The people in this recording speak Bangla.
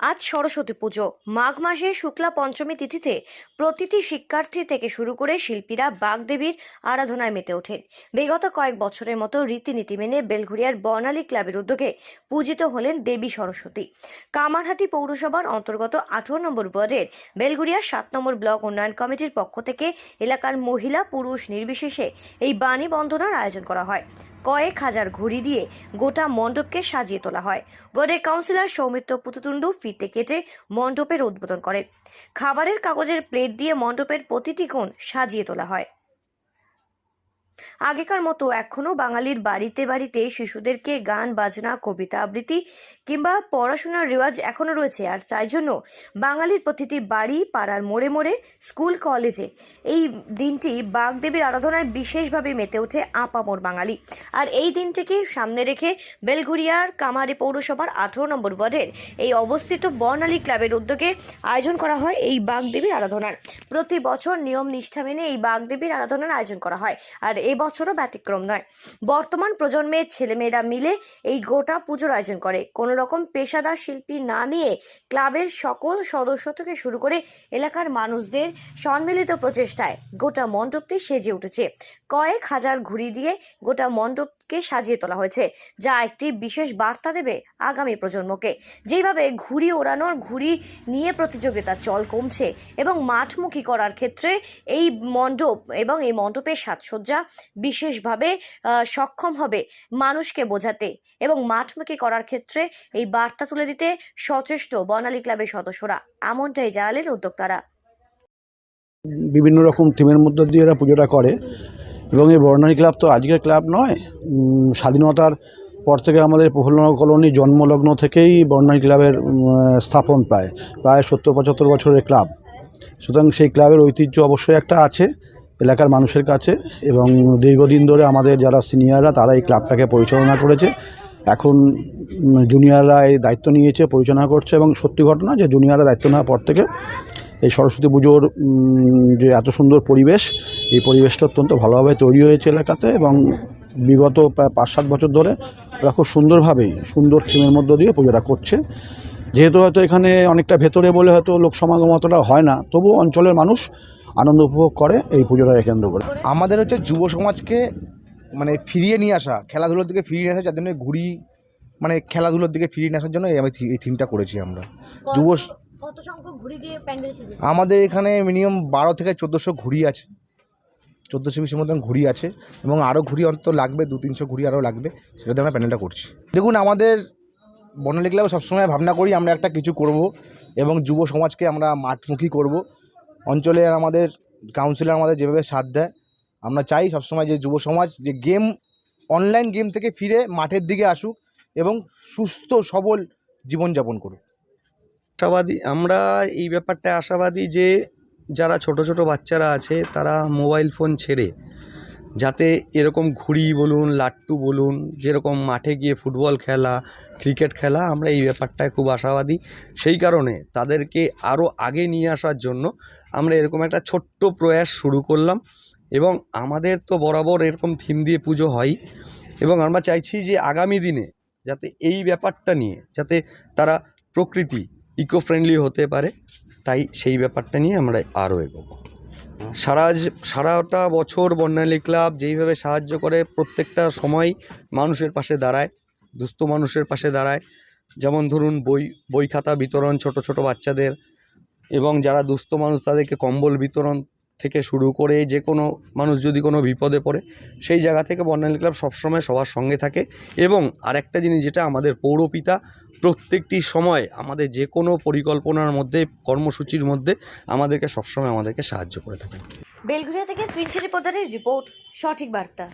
আজ সরস্বতী পুজো। মাঘ মাসে শুক্লা পঞ্চমী তিথিতে প্রতিটি শিক্ষার্থী থেকে শুরু করে শিল্পীরা বাগদেবীর আরাধনায় মেতে ওঠেন। বিগত কয়েক বছরের মতো রীতিনীতি মেনে বেলঘুরিয়ার বর্ণালী ক্লাবের উদ্যোগে পূজিত হলেন দেবী সরস্বতী। কামারহাটি পৌরসভার অন্তর্গত আঠারো নম্বর ওয়ার্ডের বেলঘুরিয়া সাত নম্বর ব্লক উন্নয়ন কমিটির পক্ষ থেকে এলাকার মহিলা পুরুষ নির্বিশেষে এই বাণী বন্দনার আয়োজন করা হয়। কয়েক হাজার ঘড়ি দিয়ে গোটা মণ্ডপকে সাজিয়ে তোলা হয়। ওয়ার্ডের কাউন্সিলর সৌমিত্র পুতুতুন্ডু ফিতে কেটে মণ্ডপের উদ্বোধন করে খাবারের কাগজের প্লেট দিয়ে মণ্ডপের প্রতিটি কোণ সাজিয়ে তোলা হয়। আগেকার মতো এখনও বাঙালির বাড়িতে বাড়িতে শিশুদেরকে গান, বাজনা, কবিতা আবৃত্তি কিংবা পড়াশোনার রেওয়াজ এখনও রয়েছে। আর তাই জন্য বাঙালির প্রতিটি বাড়ি, পাড়ার মোড়ে মোড়ে, স্কুল, কলেজে এই দিনটি বাগদেবীর আরাধনায় বিশেষভাবে মেতে ওঠে আপামোর বাঙালি। আর এই দিনটিকে সামনে রেখে বেলঘুরিয়ার কামারি পৌরসভার আঠারো নম্বর ওয়ার্ডের এই অবস্থিত বর্ণালী ক্লাবের উদ্যোগে আয়োজন করা হয় এই বাগদেবীর আরাধনার। প্রতি বছর নিয়ম নিষ্ঠা মেনে এই বাগদেবীর আরাধনার আয়োজন করা হয়। আর এই বছরও ব্যতিক্রম নয়। বর্তমান প্রজন্মের ছেলেমেয়েরা মিলে এই গোটা পুজোর আয়োজন করে। কোনো রকম পেশাদার শিল্পী না নিয়ে ক্লাবের সকল সদস্য থেকে শুরু করে এলাকার মানুষদের সম্মিলিত প্রচেষ্টায় গোটা মণ্ডপটি সেজে উঠেছে। কয়েক হাজার ঘুড়ি দিয়ে গোটা মণ্ডপকে সাজিয়ে তোলা হয়েছে, যা একটি বিশেষ বার্তা দেবে আগামী প্রজন্মকে। যেভাবে ঘুড়ি ওড়ানোর ঘুড়ি নিয়ে প্রতিযোগিতা চল কমছে এবং মাঠমুখী করার ক্ষেত্রে এই মণ্ডপ এবং এই মণ্ডপের সাজসজ্জা বিশেষভাবে সক্ষম হবে মানুষকে বোঝাতে এবং মাঠমুখী করার ক্ষেত্রে এই বার্তা তুলে দিতে সচেষ্ট বর্ণালী ক্লাবের সদস্যরা। এমনটাই জানালেন উদ্যোক্তারা। বিভিন্ন রকম থিমের মধ্যে দিয়ে এরা পুজোটা করে এবং এই বর্ণালী ক্লাব তো আজকের ক্লাব নয় স্বাধীনতার পর থেকে আমাদের প্রফুল্লনগর কলোনি জন্মলগ্ন থেকেই বর্ণালী ক্লাবের স্থাপন প্রায় প্রায় সত্তর পঁচাত্তর বছরের ক্লাব। সুতরাং সেই ক্লাবের ঐতিহ্য অবশ্যই একটা আছে। এলাকার মানুষের কাছে এবং দীর্ঘদিন ধরে আমাদের যারা সিনিয়ররা, তারা এই ক্লাবটাকে পরিচালনা করেছে। এখন জুনিয়ররা এই দায়িত্ব নিয়েছে, পরিচালনা করছে এবং সত্যি ঘটনা যে জুনিয়ররা দায়িত্ব নেওয়ার পর থেকে এই সরস্বতী পুজোর যে এত সুন্দর পরিবেশ, এই পরিবেশটা অত্যন্ত ভালোভাবে তৈরি হয়েছে এলাকাতে এবং বিগত প্রায় পাঁচ সাত বছর ধরে ওরা খুব সুন্দরভাবেই, সুন্দর থিমের মধ্য দিয়ে পুজোটা করছে। যেহেতু হয়তো এখানে অনেকটা ভেতরে বলে হয়তো লোক সমাগম অতটা হয় না তবু অঞ্চলের মানুষ আনন্দ উপভোগ করে এই পুজোটাকে কেন্দ্র করে। আমাদের হচ্ছে যুব সমাজকে মানে ফিরিয়ে নিয়ে আসা খেলাধুলোর দিকে ফিরিয়ে নিয়ে আসা যার জন্য ঘুড়ি মানে খেলাধুলোর দিকে ফিরিয়ে নিয়ে আসার জন্য এই আমি এই থিমটা করেছি আমরা। যুব আমাদের এখানে মিনিমাম বারো থেকে চোদ্দোশো ঘুড়ি আছে। চোদ্দোশো বিশের মতন ঘুড়ি আছে এবং আরও ঘুড়ি অন্তত লাগবে দু তিনশো ঘুড়ি আরও লাগবে সেটা দিয়ে আমরা প্যানেলটা করছি। দেখুন আমাদের বর্ণালী ক্লাবে সবসময় ভাবনা করি আমরা একটা কিছু করব এবং যুব সমাজকে আমরা মাঠমুখী করব। অঞ্চলে আমাদের কাউন্সিলর আমাদের যেভাবে সাথ দেয়, আমরা চাই সবসময় যে যুব সমাজ যে গেম অনলাইন গেম থেকে ফিরে মাঠের দিকে আসুক এবং সুস্থ, সবল জীবনযাপন করুক। আশাবাদী, আমরা এই ব্যাপারটায় আশাবাদী যে যারা ছোট ছোট বাচ্চারা আছে, তারা মোবাইল ফোন ছেড়ে যাতে এরকম ঘুড়ি বলুন, লাট্টু বলুন, যেরকম মাঠে গিয়ে ফুটবল খেলা ক্রিকেট খেলা, আমরা এই ব্যাপারটায় খুব আশাবাদী। সেই কারণে তাদেরকে আরও আগে নিয়ে আসার জন্য আমরা এরকম একটা ছোট্ট প্রয়াস শুরু করলাম এবং আমাদের তো বরাবর এরকম থিম দিয়ে পুজো হয় এবং আমরা চাইছি যে আগামী দিনে যাতে এই ব্যাপারটা নিয়ে, যাতে তারা প্রকৃতি ইকো ফ্রেন্ডলি হতে পারে, তাই সেই ব্যাপারটা নিয়ে আমরা আরও এগোবো। সারা সারাটা বছর বর্ণালী ক্লাব যেইভাবে সাহায্য করে, প্রত্যেকটা সময় মানুষের পাশে দাঁড়ায়, দুস্থ মানুষের পাশে দাঁড়ায়। যেমন ধরুন বই বই খাতা বিতরণ ছোট ছোট বাচ্চাদের এবং যারা দুস্থ মানুষ তাদেরকে কম্বল বিতরণ থেকে শুরু করে যে কোনো মানুষ যদি কোনো বিপদে পড়ে, সেই জায়গা থেকে বর্ণালী ক্লাব সবসময় সবার সঙ্গে থাকে। এবং আরেকটা জিনিস যেটা আমাদের পৌরপিতা প্রত্যেকটি সময় আমাদের যে কোনো পরিকল্পনার মধ্যে, কর্মসূচির মধ্যে আমাদেরকে সবসময় আমাদেরকে সাহায্য করে থাকেন। বেলঘুরিয়া থেকে শ্রীঞ্চি রিপোর্টারের রিপোর্ট, সঠিক বার্তা।